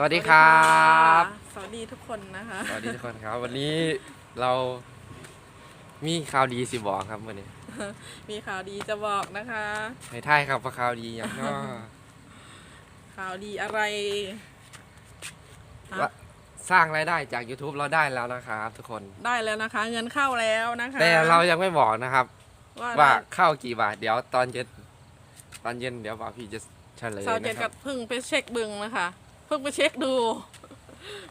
สวัสดีครับ สวัสดีทุกคนนะคะ สวัสดีทุกคนครับ วันนี้เรามีข่าวดีสิบอกครับวันนี้ มีข่าวดีจะบอกนะคะให้ท่ายครับว่าข่าวดีอย่างก็ข่าวดีอะไรว่าสร้างรายได้จาก YouTube เราได้แล้วนะครับทุกคนได้แล้วนะคะ เงินเข้าแล้วนะคะ แต่เรายังไม่บอกนะครับ ว่าว่าได้เข้ากี่บาท เดี๋ยวตอนเย็นตอนเย็นเดี๋ยวบอกพี่จะเฉลยสาวเจนนะคกัรับบเพิ่งไปเช็คบึงนะคะ เพิ่งไปเช็คดู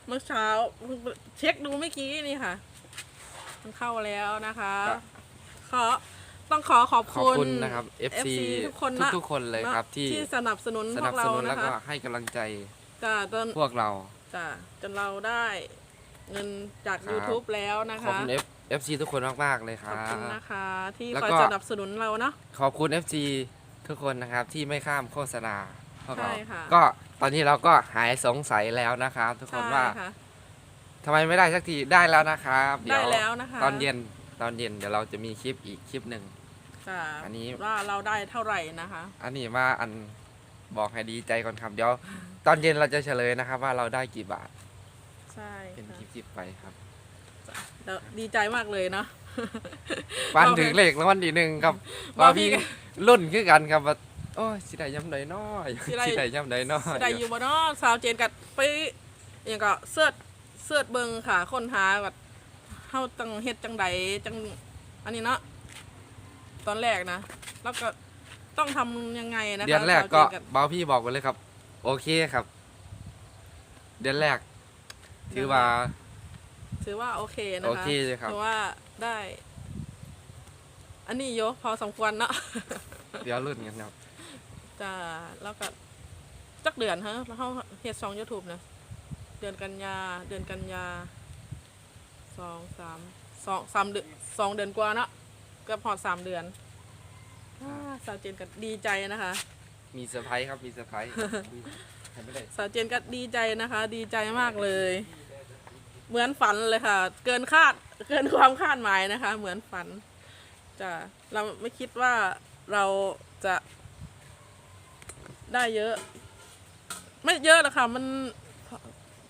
เมื่อเช้าเพิ่งไปเช็คดูเมื่อกี้นี่ค่ะ มันเข้าแล้วนะคะขอต้องขอขอบขอบคุณคุณนะครับ FC FC ทุกคนนะทุกๆคนเลยครับ ที่ที่สนับสนุนสพนัวบกสเรานุนแล้นะวก็คะให้กำลังใจจ้ะจนพวกเรา จ้ะจนเราได้เงินจาก ครับ YouTube แล้วนะขอบคะ คุณ F FC ทุกคนมากๆเลยคขรัอบบคุณนะคะ ที่แล้วคอยก็ สนับสนุนเราเนาะขอบคุณ FC ทุกคนนะครับที่ไม่ข้ามโฆษณา พวกเรา ใช่ค่ะก็ตอนนี้เราก็หายสงสัยแล้วนะครับ ทุกคนใช่ว่าค่ะ ทำไมไม่ได้สักทีได้แล้วนะครับเดี๋ได้ยวแล้วนะคะ ตอนเย็นตอนเย็นเดี๋ยวเราจะมีคลิปอีกคลิปหนึ่งจ้ะอันนี้ ว่าเราได้เท่าไหร่นะคะ อันนี้มาอันบอกให้ดีใจก่อนครับเดี๋ยวตอนเย็นเราจะเฉลยนะครับ ว่าเราได้กี่บาทใช่เป็นคค่ะลิปคลิปไปครับแล้วดีใจมากเลยเนาะ ฟันบอกให้ถึงเลขแล้ววันที่หนึ่งครับบอกว่าพี่ พี่รุ่นคือกันครับว่า โอ้ยสิได้ย้ำใดน้อยสิได้ สิได้ย้ำใดน้อยได้อยู่บ่เนาะสาวเจนกับไปอย่างก็เสื้อเสื้อเบิงค่ะคนหาแบบเฮาจังเฮ็ดจังใดจังอันนี้เนาะตอนแรกนะแล้วก็ต้องทำยังไงนะคะเดือนแรกก็สาวเจนเบาพี่บอกไปเลยครับ โอเคครับเดือนแรก ถือว่า ถือว่าโอเคนะคะโอเคเลยครับ ถือว่าได้ อันนี้โยพอสมควรเนาะ เดี๋ยวรุ่นกันครับ จ้าแล้วก็จักเดือนฮะแล้วเขาเฮ็ดสองยูทูบนะเดือนกันยาเดือนกันยาสองสามสองสามเดือนสองเดือนกว่าเนาะเก็พอดสามเดือนอ่าสาวเจนก็ดีใจนะคะ มีเซอร์ไพรส์ครับ มีเซอร์ไพรส์ทำไม่ได้สาวเจนก็ดีใจนะคะ ดีใจมากเลย เหมือนฝันเลยค่ะ เกินคาดเกินความคาดหมายนะคะ เหมือนฝันจ้ะเราไม่คิดว่าเราจะ ได้เยอะ ไม่เยอะหรอกค่ะ มัน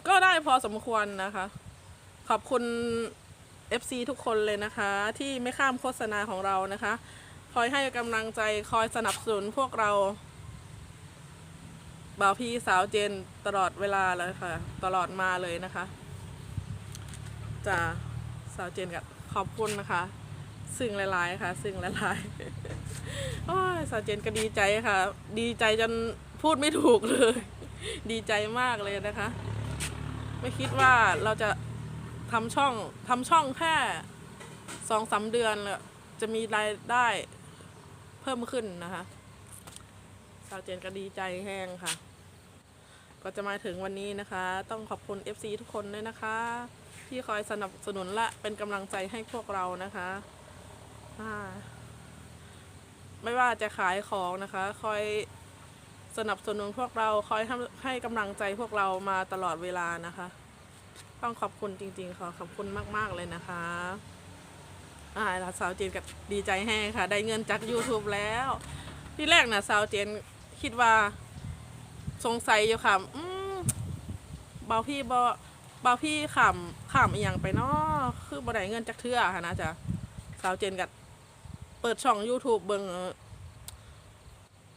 ก็ได้พอสมควรนะคะ ขอบคุณ FC ทุกคนเลยนะคะ ที่ไม่ข้ามโฆษณาของเรานะคะ คอยให้กำลังใจคอยสนับสนุนพวกเราบ่าวพี่สาวเจนตลอดเวลาเลยค่ะ ตลอดมาเลยนะคะจ้าสาวเจนกับขอบคุณนะคะ ซึ่งหลายๆค่ะ ซึ่งหลายๆโอ้ยสาวเจนก็ดีใจค่ะ ดีใจจนพูดไม่ถูกเลย ดีใจมากเลยนะคะ ไม่คิดว่าเราจะทำช่องทำช่องแค่สองสามเดือนแล้วจะมีรายได้เพิ่มขึ้นนะคะสาวเจนก็ดีใจแห้งค่ะ ก็จะมาถึงวันนี้นะคะ ต้องขอบคุณ FC ทุกคนด้วยนะคะ ที่คอยสนับสนุนและเป็นกำลังใจให้พวกเรานะคะ ไม่ว่าจะขายของนะคะ คอยสนับสนุนพวกเราคอยให้กำลังใจพวกเรามาตลอดเวลานะคะ ต้องขอบคุณจริงๆขอขอบคุณมากๆเลยนะคะอ่าแล้วสาวเจนก็ดีใจแห้งค่ะ ได้เงินจาก YouTube แล้ว ที่แรกนะสาวเจนคิดว่าสงสัยอยู่ค่ะอืมเบาพี่บอเบาพี่ขำขำอีหยังไปเนาะคือบ่ได้เงินจากเทื่อค่ะนะจ๊ะสาวเจนกับ เปิดช่อง YouTube เบิง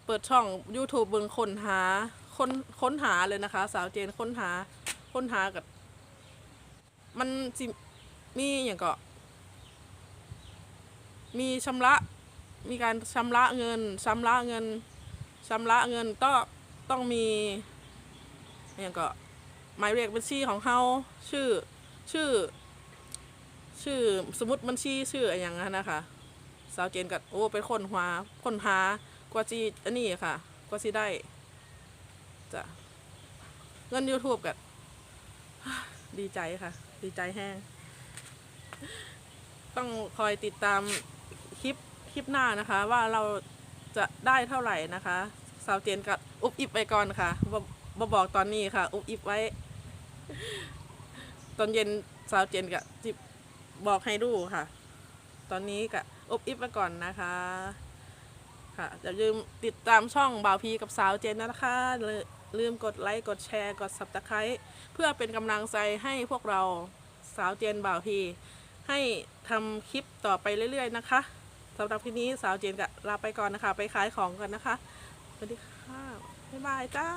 เปิดช่อง YouTube เบิงค้นหาค้นค้นหาเลยนะคะ สาวเจนค้นหาค้นหากับมันสิมีอย่างก็ มีชำระมีการชำระเงินชำระเงินชำระเงินก็ต้องมีอย่างก็หมายเลขบัญชีของเขาชื่อชื่อ ชื่อสมมติบัญชีชื่ออะไรอย่างนั้นนะคะ สาวเจนกับโอ้ไปค้นหาคนหากว่าจีอันนี้ค่ะ กว่าจีได้จ้ะเงิน YouTube กับดีใจค่ะ ดีใจแห้ง ต้องคอยติดตามคลิปคลิปหน้านะคะ ว่าเราจะได้เท่าไหร่นะคะ สาวเจนก็อุบอิบไปก่อนค่ะบ่บอกตอนนี้ค่ะ อุบอิบไว้ ตอนเย็นสาวเจนก็จิบบอกให้ดูค่ะ ตอนนี้ก็ อบอิบไปก่อนนะคะ ค่ะอย่าลืมติดตามช่องบ่าวพีกับสาวเจนนะคะล,ลืมกดไลค์กดแชร์กด subscribe เพื่อเป็นกำลังใจให้พวกเราสาวเจนบ่าวพีให้ทำคลิปต่อไปเรื่อย ๆ นะคะสำหรับทีนี้สาวเจนก็ลาไปก่อนนะคะ ไปขายของกันนะคะสวัสดีค่ะบ๊ายบายจ้า